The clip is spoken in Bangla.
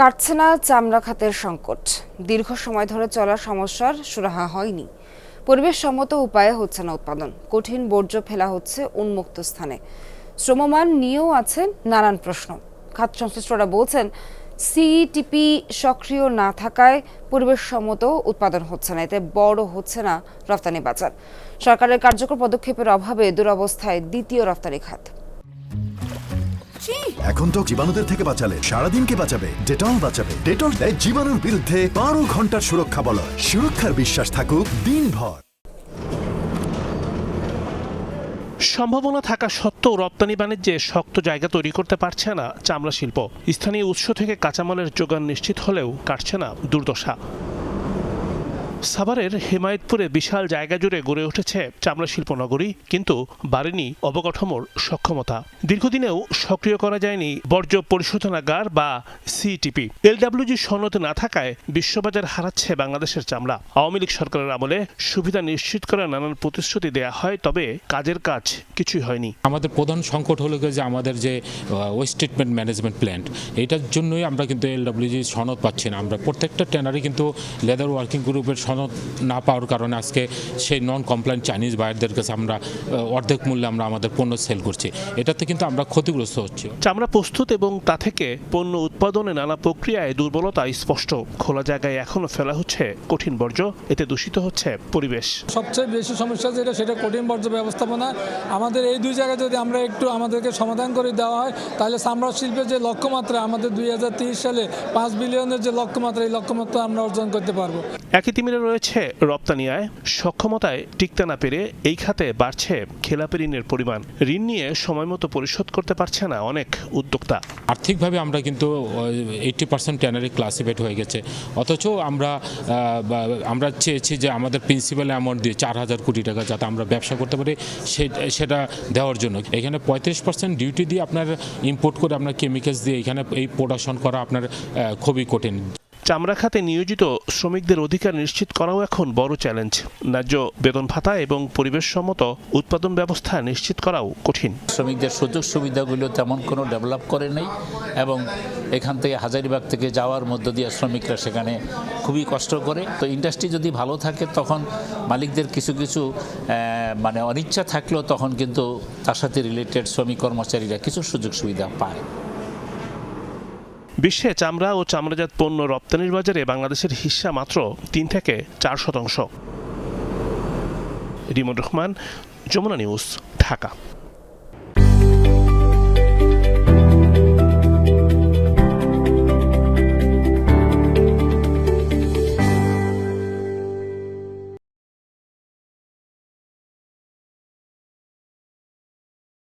কাটছে না চামড়া খাতের সংকট। দীর্ঘ সময় ধরে চলা সমস্যার সুরাহা হয়নি। পরিবেশ সম্মত উপায়ে হচ্ছে না উৎপাদন। কঠিন বর্জ্য ফেলা হচ্ছে উন্মুক্ত স্থানে। শ্রমমান নিয়েও আছে নানান প্রশ্ন। খাত সংশ্লিষ্টরা বলছেন, সিইটিপি সক্রিয় না থাকায় পরিবেশ সম্মত উৎপাদন হচ্ছে না। এতে বড় হচ্ছে না রপ্তানি বাজার। সরকারের কার্যকর পদক্ষেপের অভাবে দুরবস্থায় দ্বিতীয় রপ্তানি খাত। এখন তো জীবাণুদের থেকে বাঁচালে সারাদিনকে বাঁচাবে ডেটল বাঁচাবে। ডেটল দেয় জীবাণুর বিরুদ্ধে বারো ঘণ্টার সুরক্ষা বলয় সুরক্ষার বিশ্বাস থাকুক দিনভর। সম্ভাবনা থাকা সত্ত্বেও রপ্তানি বাণিজ্যে শক্ত জায়গা তৈরি করতে পারছে না চামড়া শিল্প। স্থানীয় উৎস থেকে কাঁচামালের যোগান নিশ্চিত হলেও কাটছে না দুর্দশা। সাভারের হেমায়তপুরে বিশাল জায়গা জুড়ে গড়ে উঠেছে চামড়া শিল্প নগরী, কিন্তু বাড়েনি অবকাঠামোর সক্ষমতা। দীর্ঘদিনেও সক্রিয় করা যায়নি বর্জ্য পরিশোধনাগার বা সিটিপি এলডাব্লিউজি সনদ না থাকায় বিশ্ববাজার হারাচ্ছে বাংলাদেশের চামড়া। আওয়ামী লীগ সরকারের আমলে সুবিধা নিশ্চিত করার নানান প্রতিশ্রুতি দেয়া হয়, তবে কাজের কাজ কিছুই হয়নি। আমাদের প্রধান সংকট হলো যে আমাদের যে ওয়েস্ট ট্রিটমেন্ট ম্যানেজমেন্ট প্ল্যান্ট এটার জন্যই আমরা কিন্তু এলডব্লিউজি সনদ পাচ্ছি না। আমরা প্রত্যেকটা ট্যানারে কিন্তু লেদার ওয়ার্কিং গ্রুপের সনদ না পাওয়ার কারণে আজকে সেই নন কমপ্লায়েন্ট চাইনিজ বায়ারদের কাছে আমরা অর্ধেক মূল্যে আমরা আমাদের পণ্য সেল করছি। এটাতে কিন্তু আমরা ক্ষতিগ্রস্ত হচ্ছি। চামড়া প্রস্তুত এবং তা থেকে পণ্য উৎপাদনে নানা প্রক্রিয়ায় দুর্বলতা স্পষ্ট। খোলা জায়গায় এখনও ফেলা হচ্ছে কঠিন বর্জ্য এতে দূষিত হচ্ছে পরিবেশ। সবচেয়ে বেশি সমস্যা যেটা সেটা কঠিন বর্জ্য ব্যবস্থাপনা। আমাদের এই দুই জায়গায় যদি আমরা একটু আমাদেরকে সমাধান করে দেওয়া হয় তাহলে চামড়া শিল্পের যে লক্ষ্যমাত্রা আমাদের দুই সালে পাঁচ বিলিয়নের যে লক্ষ্যমাত্রা এই লক্ষ্যমাত্রা আমরা অর্জন করতে পারব। একই তিমিরে রয়েছে রপ্তানি আয় সক্ষমতায় টিকতে না পেরে এই খাতে বাড়ছে খেলাপি ঋণের পরিমাণ। ঋণ নিয়ে সময়মতো পরিশোধ করতে পারছে না অনেক উদ্যোক্তা। আর্থিকভাবে আমরা কিন্তু এইটটি পার্সেন্ট ট্যানারি ক্লাসিফাইড হয়ে গেছে। অথচ আমরা আমরা চেয়েছি যে আমাদের প্রিন্সিপাল অ্যামাউন্ট দিয়ে চার হাজার কোটি টাকা যাতে আমরা ব্যবসা করতে পারি সেটা দেওয়ার জন্য। এখানে পঁয়ত্রিশ পার্সেন্ট ডিউটি দিয়ে আপনার ইম্পোর্ট করে আপনার কেমিক্যালস দিয়ে এখানে এই প্রোডাকশন করা আপনার খুবই কঠিন। চামড়া খাতে নিয়োজিত শ্রমিকদের অধিকার নিশ্চিত করাও এখন বড় চ্যালেঞ্জ। ন্যায্য বেতন ভাতা এবং পরিবেশসম্মত উৎপাদন ব্যবস্থা নিশ্চিত করাও কঠিন। শ্রমিকদের সুযোগ সুবিধাগুলো তেমন কোনো ডেভেলপ করে নেই এবং এখান থেকে হাজারিবাগ থেকে যাওয়ার মধ্য দিয়ে শ্রমিকরা সেখানে খুবই কষ্ট করে। তো ইন্ডাস্ট্রি যদি ভালো থাকে তখন মালিকদের কিছু কিছু মানে অনিচ্ছা থাকলেও তখন কিন্তু তার সাথে রিলেটেড শ্রমিক কর্মচারীরা কিছু সুযোগ সুবিধা পায়। বিশ্বে চামড়া ও চামড়াজাত পণ্য রপ্তানির বাজারে বাংলাদেশের হিস্সা মাত্র তিন থেকে চার শতাংশ। রিমন রহমান, যমুনা নিউজ, ঢাকা।